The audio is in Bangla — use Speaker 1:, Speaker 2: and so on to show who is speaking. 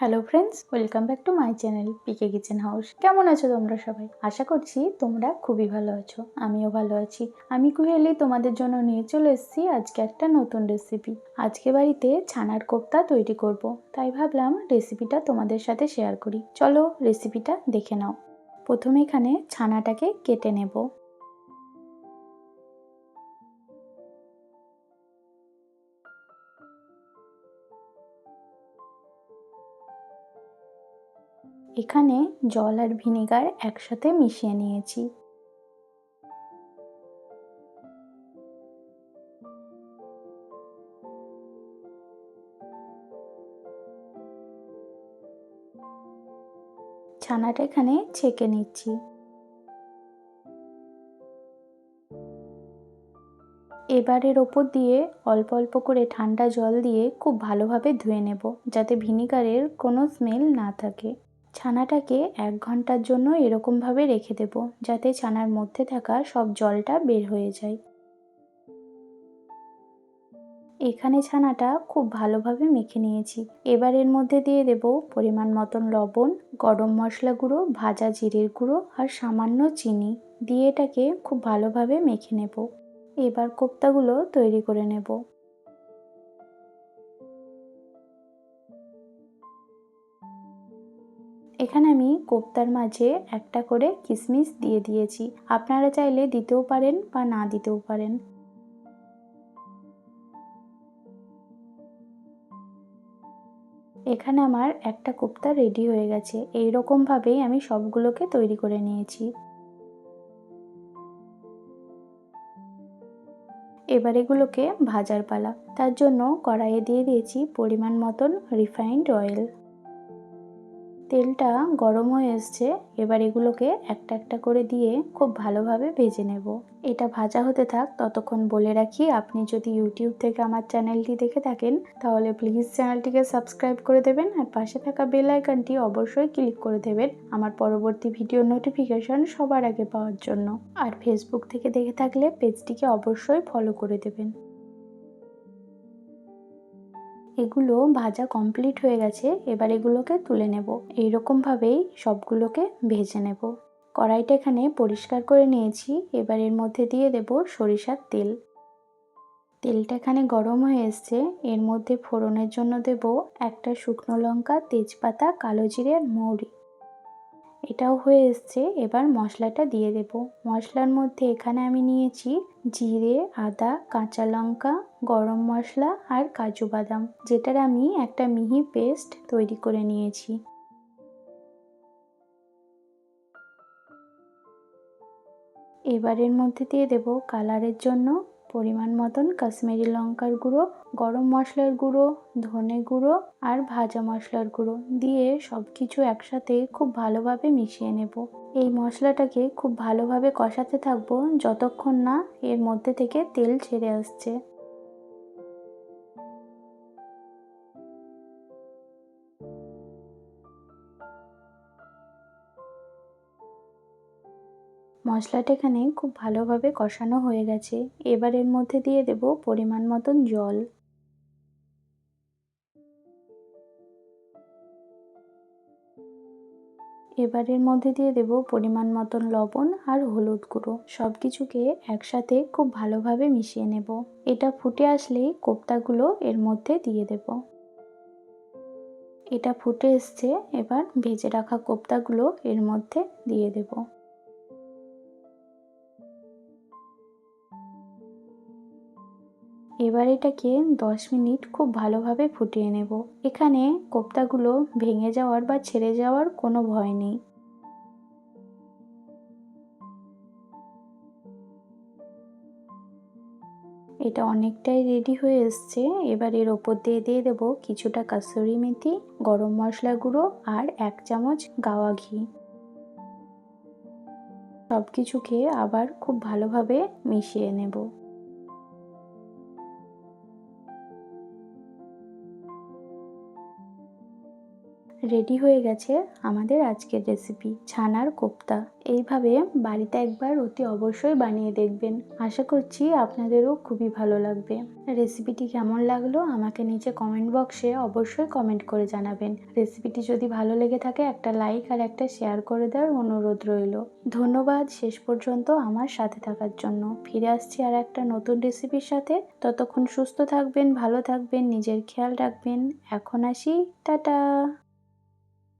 Speaker 1: Hello friends welcome back to my channel PK kitchen house কেমন আছো তোমরা সবাই? আশা করছি তোমরা খুবই ভালো আছো, আমিও ভালো আছি। আমি কুহেলি তোমাদের জন্য নিয়ে চলে এসেছি আজকে একটা নতুন রেসিপি আজকে বাড়িতে ছানার কোপ্তা তৈরি করব। তাই ভাবলাম রেসিপিটা তোমাদের সাথে শেয়ার করি। চলো রেসিপিটা দেখে নাও। প্রথমে এখানে ছানাটাকে কেটে নেব। এখানে জল আর ভিনেগার একসাথে মিশিয়ে নিয়েছি। ছানাটা এখানে ছেঁকে নিচ্ছি। এবারের ওপর দিয়ে অল্প অল্প করে ঠান্ডা জল দিয়ে খুব ভালোভাবে ধুয়ে নেব, যাতে ভিনিগারের কোনো স্মেল না থাকে। ছানাটাকে এক ঘণ্টার জন্য এরকমভাবে রেখে দেব, যাতে ছানার মধ্যে থাকা সব জলটা বের হয়ে যায়। এখানে ছানাটা খুব ভালোভাবে মেখে নিয়েছি। এবার এর মধ্যে দিয়ে দেব পরিমাণ মতন লবণ, গরম মশলা গুঁড়ো, ভাজা জিরের গুঁড়ো আর সামান্য চিনি। দিয়ে এটাকে খুব ভালোভাবে মেখে নেব। এবার কোপ্তাগুলো তৈরি করে নেব। এখানে আমি কোপ্তার মাঝে একটা করে কিশমিশ দিয়ে দিয়েছি। আপনারা চাইলে দিতেও পারেন বা না দিতেও পারেন। এখানে আমার একটা কোপ্তা রেডি হয়ে গেছে। এই ভাবেই আমি সবগুলোকে তৈরি করে নিয়েছি। এবার এগুলোকে ভাজার পালা। তার জন্য কড়াইয়ে দিয়ে দিয়েছি পরিমাণ মতন রিফাইন্ড অয়েল তেলটা গরম হয়ে এসছে, এবার এগুলোকে একটা একটা করে দিয়ে খুব ভালোভাবে ভেজে নেব। এটা ভাজা হতে থাক, ততক্ষণ বলে রাখি, আপনি যদি ইউটিউব থেকে আমার চ্যানেলটি দেখে থাকেন, তাহলে প্লিজ চ্যানেলটিকে সাবস্ক্রাইব করে দেবেন, আর পাশে থাকা বেল আইকনটি অবশ্যই ক্লিক করে দেবেন, আমার পরবর্তী ভিডিও নোটিফিকেশন সবার আগে পাওয়ার জন্য। আর ফেসবুক থেকে দেখে থাকলে পেজটিকে অবশ্যই ফলো করে দেবেন। এগুলো ভাজা কমপ্লিট হয়ে গেছে, এবার এগুলোকে তুলে নেব। এইরকমভাবেই সবগুলোকে ভেজে নেব। কড়াইটা এখানে পরিষ্কার করে নিয়েছি, এবার এর মধ্যে দিয়ে দেব সরিষার তেল। তেলটা এখানে গরম হয়ে এসছে, এর মধ্যে ফোড়নের জন্য দেব একটা শুকনো লঙ্কা, তেজপাতা, কালো জিরে মৌরি। এটাও হয়ে এসছে। এবার মশলাটা দিয়ে দেব। মশলার মধ্যে এখানে আমি নিয়েছি জিরে, আদা, কাঁচা লঙ্কা, গরম মশলা আর কাজু বাদাম, যেটার আমি একটা মিহি পেস্ট তৈরি করে নিয়েছি। এবারের মধ্যে দিয়ে দেব কালারের জন্য পরিমাণ মতন কাশ্মীরি লঙ্কার গুঁড়ো, গরম মশলার গুঁড়ো, ধনে গুঁড়ো আর ভাজা মশলার গুঁড়ো দিয়ে সব কিছু একসাথে খুব ভালোভাবে মিশিয়ে নেব। এই মশলাটাকে খুব ভালোভাবে কষাতে থাকব যতক্ষণ না এর মধ্যে থেকে তেল ছেড়ে আসছে। মশলাটা এখানে খুব ভালোভাবে কষানো হয়ে গেছে। এবার এর মধ্যে দিয়ে দেব পরিমাণ মতন জল। এবারের মধ্যে দিয়ে দেব পরিমাণ মতন লবণ আর হলুদ গুঁড়ো। সব কিছুকে একসাথে খুব ভালোভাবে মিশিয়ে নেব। এটা ফুটে আসলেই কোপ্তাগুলো এর মধ্যে দিয়ে দেব। এটা ফুটে এসছে, এবার ভেজে রাখা কোপ্তাগুলো এর মধ্যে দিয়ে দেবো। এবার এটাকে দশ মিনিট খুব ভালোভাবে ফুটিয়ে নেব। এখানে কোপ্তাগুলো ভেঙে যাওয়ার বা ছেড়ে যাওয়ার কোনো ভয় নেই। এটা অনেকটাই রেডি হয়ে এসছে। এবার এর ওপর দিয়ে দিয়ে দেবো কিছুটা কাসুরি মেথি, গরম মশলা গুঁড়ো আর এক চামচ গাওয়া ঘি। সব কিছুকে আবার খুব ভালোভাবে মিশিয়ে নেব। রেডি হয়ে গেছে আমাদের আজকের রেসিপি ছানার কোপ্তা। এইভাবে বাড়িতে একবার অতি অবশ্যই বানিয়ে দেখবেন। আশা করছি আপনাদেরও খুবই ভালো লাগবে। রেসিপিটি কেমন লাগল আমাকে নিচে কমেন্ট বক্সে অবশ্যই কমেন্ট করে জানাবেন। রেসিপিটি যদি ভালো লেগে থাকে একটা লাইক আর একটা শেয়ার করে দেওয়ার অনুরোধ রইল। ধন্যবাদ শেষ পর্যন্ত আমার সাথে থাকার জন্য। ফিরে আসছি আর একটা নতুন রেসিপির সাথে। ততক্ষণ সুস্থ থাকবেন, ভালো থাকবেন, নিজের খেয়াল রাখবেন। এখন আসি, টাটা!